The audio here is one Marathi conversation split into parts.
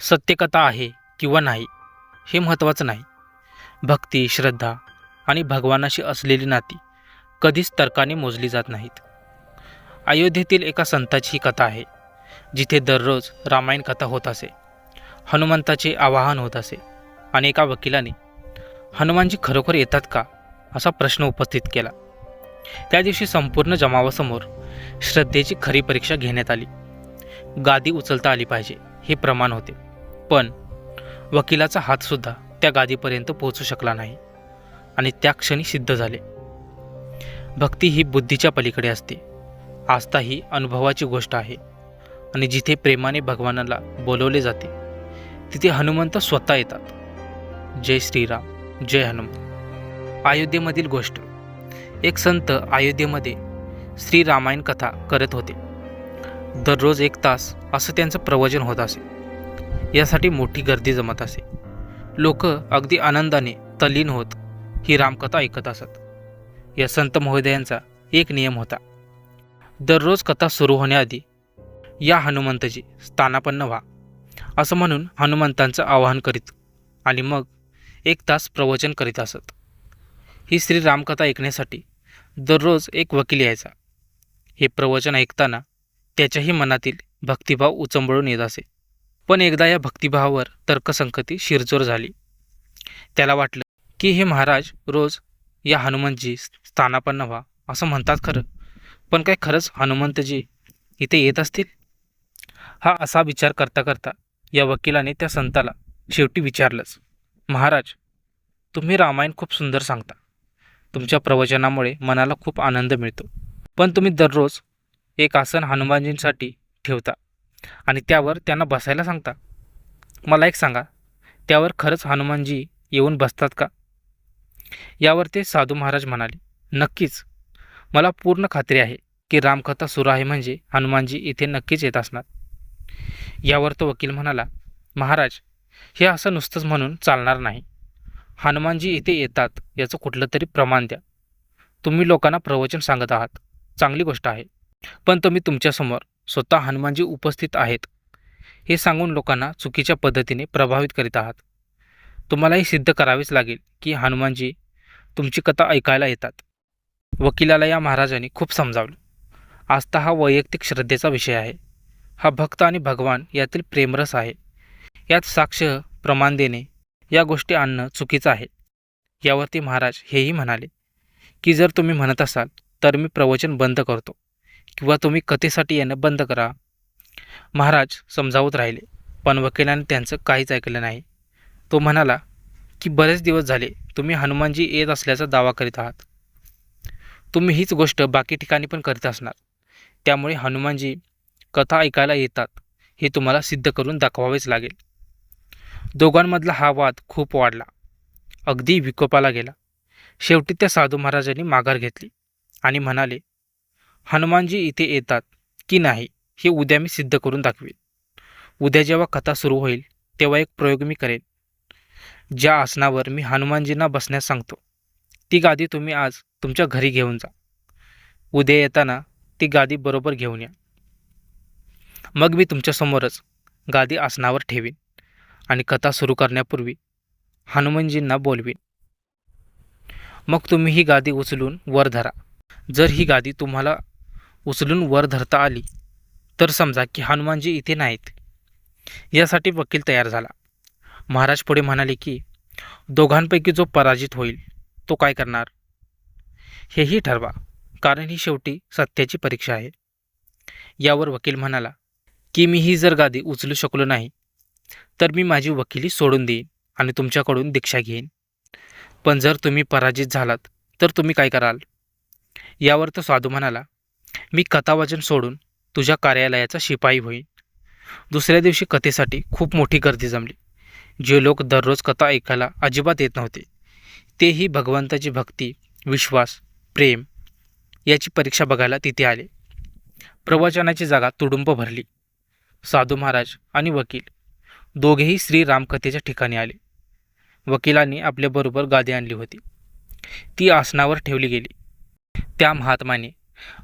सत्यकथा आहे किंवा नाही हे महत्त्वाचं नाही. भक्ती श्रद्धा आणि भगवानाशी असलेली नाती कधीच तर्काने मोजली जात नाहीत. अयोध्येतील एका संताची ही कथा आहे जिथे दररोज रामायण कथा होत असे हनुमंताचे आवाहन होत असे. आणि एका वकिलाने हनुमानजी खरोखर येतात का? असा प्रश्न उपस्थित केला. त्या दिवशी संपूर्ण जमावासमोर श्रद्धेची खरी परीक्षा घेण्यात आली. गादी उचलता आली पाहिजे हे प्रमाण होते. पण वकिलाचा हातसुद्धा त्या गादीपर्यंत पोहोचू शकला नाही आणि त्या क्षणी सिद्ध झाले. भक्ती ही बुद्धीच्या पलीकडे असते. आस्था ही अनुभवाची गोष्ट आहे आणि जिथे प्रेमाने भगवानाला बोलवले जाते तिथे हनुमंत स्वतः येतात. जय श्रीराम जय हनुमान. अयोध्येमधील गोष्ट. एक संत अयोध्येमध्ये श्री रामायण कथा करत होते. दररोज एक तास असं त्यांचं प्रवचन होत असे. यासाठी मोठी गर्दी जमत असे. लोक अगदी आनंदाने तल्लीन होत ही रामकथा ऐकत असत. या संत महोदयांचा एक नियम होता. दररोज कथा सुरू होण्याआधी या हनुमंतजी स्थानापन्न व्हा असं म्हणून हनुमंतांचं आवाहन करीत आणि मग एक तास प्रवचन करीत असत. ही श्री रामकथा ऐकण्यासाठी दररोज एक वकील यायचा. हे प्रवचन ऐकताना त्याच्याही मनातील भक्तिभाव उचंबळून येत असे. पण एकदा या भक्तिभावावर तर्कसंगती शिरजोर झाली. त्याला वाटलं की हे महाराज रोज या हनुमंतजी स्थानापन्न व्हा असं म्हणतात खरं. पण काय खरंच हनुमंतजी इथे येत असतील? हा असा विचार करता करता या वकिलाने त्या संताला शेवटी विचारलंच. महाराज तुम्ही रामायण खूप सुंदर सांगता. तुमच्या प्रवचनामुळे मनाला खूप आनंद मिळतो. पण तुम्ही दररोज एक आसन हनुमानजींसाठी ठेवता आणि त्यावर त्यांना बसायला सांगता? मला एक सांगा त्यावर खरंच हनुमानजी येऊन बसतात का? यावर ते साधू महाराज म्हणाले नक्कीच. मला पूर्ण खात्री आहे की रामकथा सुरू आहे म्हणजे हनुमानजी इथे नक्कीच येत असणार. यावर तो वकील म्हणाला महाराज हे असं नुसतंच म्हणून चालणार नाही. हनुमानजी इथे येतात याचं कुठलं तरी प्रमाण द्या. तुम्ही लोकांना प्रवचन सांगत आहात. चांगली गोष्ट आहे. पण तुम्ही तुमच्यासमोर स्वतः हनुमानजी उपस्थित आहेत. हे सांगून लोकांना चुकीच्या पद्धतीने प्रभावित करीत आहात. तुम्हाला हे सिद्ध करावेच लागेल की हनुमानजी तुमची कथा ऐकायला येतात. वकिलाला या महाराजांनी खूप समजावलं. आस्था हा वैयक्तिक श्रद्धेचा विषय आहे. हा भक्त आणि भगवान यातील प्रेमरस आहे. यात साक्ष प्रमाण देणे या गोष्टी आणणं चुकीचं आहे. यावरती महाराज हेही म्हणाले की जर तुम्ही म्हणत असाल तर मी प्रवचन बंद करतो किंवा तुम्ही कथेसाठी येणं बंद करा. महाराज समजावत राहिले पण वकिलाने त्यांचं काहीच ऐकलं नाही. तो म्हणाला की बरेच दिवस झाले तुम्ही हनुमानजी येत असल्याचा दावा करीत आहात. तुम्ही हीच गोष्ट बाकी ठिकाणी पण करीत असणार. त्यामुळे हनुमानजी कथा ऐकायला येतात हे तुम्हाला सिद्ध करून दाखवावेच लागेल. दोघांमधला हा वाद खूप वाढला. अगदी विकोपाला गेला. शेवटी त्या साधू महाराजांनी माघार घेतली आणि म्हणाले हनुमानजी इथे येतात की नाही हे उद्या मी सिद्ध करून दाखवेन. उद्या जेव्हा कथा सुरू होईल तेव्हा एक प्रयोग मी करेन. ज्या आसनावर मी हनुमानजींना बसण्यास सांगतो ती गादी तुम्ही आज तुमच्या घरी घेऊन जा. उद्या येताना ती गादी बरोबर घेऊन या. मग मी तुमच्यासमोरच गादी आसनावर ठेवीन. आणि कथा सुरू करण्यापूर्वी हनुमानजींना बोलवीन. मग तुम्ही ही गादी उचलून वर धरा. जर ही गादी तुम्हाला उचलून वर धरता आली तर समजा की हनुमानजी इथे नाहीत. यासाठी वकील तयार झाला. महाराज पुढे म्हणाले की दोघांपैकी जो पराजित होईल तो काय करणार? हेही ठरवा कारण ही शेवटी सत्याची परीक्षा आहे. यावर वकील म्हणाला की मी ही जर गादी उचलू शकलो नाही तर मी माझी वकिली सोडून देईन आणि तुमच्याकडून दीक्षा घेईन. पण जर तुम्ही पराजित झालात तर तुम्ही काय कराल? यावर तो साधू म्हणाला मी कथावाचन सोडून तुझ्या कार्यालयाचा शिपाई होईन. दुसऱ्या दिवशी कथेसाठी खूप मोठी गर्दी जमली जे लोक दररोज कथा ऐकायला अजिबात येत नव्हते. तेही भगवंताची भक्ती विश्वास प्रेम याची परीक्षा बघायला तिथे आले. प्रवचनाची जागा तुडुंब भरली. साधू महाराज आणि वकील दोघेही श्री रामकथेच्या ठिकाणी आले. वकिलांनी आपल्याबरोबर गादी आणली होती. ती आसनावर ठेवली गेली. त्या महात्माने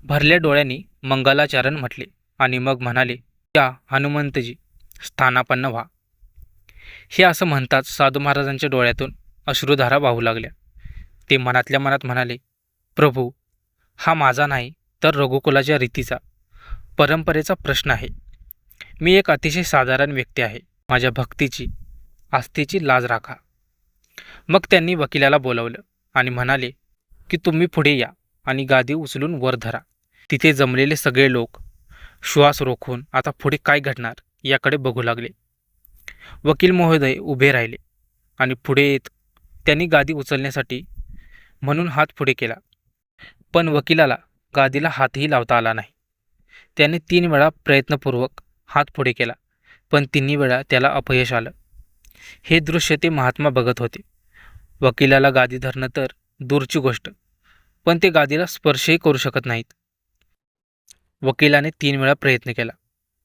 भरल्या डोळ्यांनी मंगलाचरण म्हटले आणि मग म्हणाले त्या हनुमंतजी स्थानापन्न व्हा. हे असं म्हणताच साधू महाराजांच्या डोळ्यातून अश्रुधारा वाहू लागल्या. ते मनातल्या मनात म्हणाले प्रभू हा माझा नाही तर रघुकुलाच्या रीतीचा परंपरेचा प्रश्न आहे. मी एक अतिशय साधारण व्यक्ती आहे. माझ्या भक्तीची आस्थेची लाज राखा. मग त्यांनी वकिलाला बोलवलं आणि म्हणाले की तुम्ही पुढे या आणि गादी उचलून वर धरा. तिथे जमलेले सगळे लोक श्वास रोखून आता पुढे काय घडणार याकडे बघू लागले. वकील महोदय उभे राहिले आणि पुढे येत त्यांनी गादी उचलण्यासाठी म्हणून हात पुढे केला. पण वकिलाला गादीला हातही लावता आला नाही. त्याने तीन वेळा प्रयत्नपूर्वक हात पुढे केला. पण तिन्ही वेळा त्याला अपयश आलं. हे दृश्य ते महात्मा बघत होते. वकिलाला गादी धरणं तर दूरची गोष्ट पण ते गादीला स्पर्शही करू शकत नाहीत. वकिलाने तीन वेळा प्रयत्न केला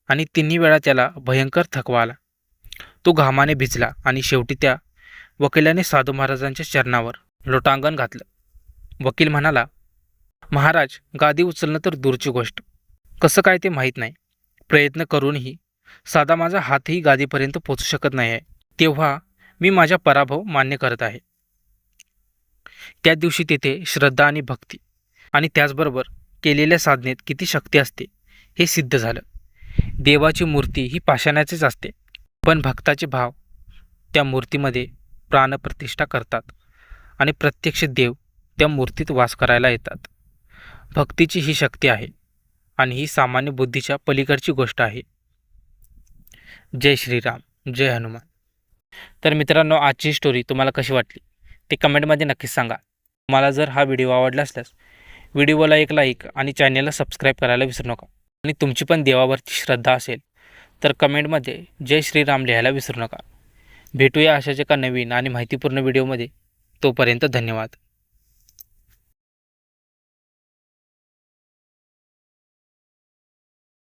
आणि तिन्ही वेळा त्याला भयंकर थकवा आला. तो घामाने भिजला आणि शेवटी त्या वकिलाने साधू महाराजांच्या चरणावर लोटांगण घातलं. वकील म्हणाला महाराज गादी उचलणं तर दूरची गोष्ट. कसं काय ते माहीत नाही. प्रयत्न करूनही साधा माझा हातही गादीपर्यंत पोचू शकत नाही आहे तेव्हा मी माझा पराभव मान्य करत आहे. त्या दिवशी तेथे श्रद्धा आणि भक्ती आणि त्याचबरोबर केलेल्या साधनेत किती शक्ती असते हे सिद्ध झालं. देवाची मूर्ती ही पाषाणाचीच असते पण भक्ताचे भाव त्या मूर्तीमध्ये प्राणप्रतिष्ठा करतात आणि प्रत्यक्ष देव त्या मूर्तीत वास करायला येतात. भक्तीची ही शक्ती आहे आणि ही सामान्य बुद्धीच्या पलीकडची गोष्ट आहे. जय श्रीराम जय हनुमान. तर मित्रांनो आजची स्टोरी तुम्हाला कशी वाटली? ते कमेंटमध्ये नक्कीच सांगा. तुम्हाला जर हा व्हिडिओ आवडला असल्यास व्हिडिओला एक लाईक आणि चॅनलला सबस्क्राईब करायला विसरू नका. आणि तुमची पण देवावरची श्रद्धा असेल तर कमेंटमध्ये जय श्रीराम लिहायला विसरू नका. भेटूया अशाच एका नवीन आणि माहितीपूर्ण व्हिडिओमध्ये तोपर्यंत धन्यवाद.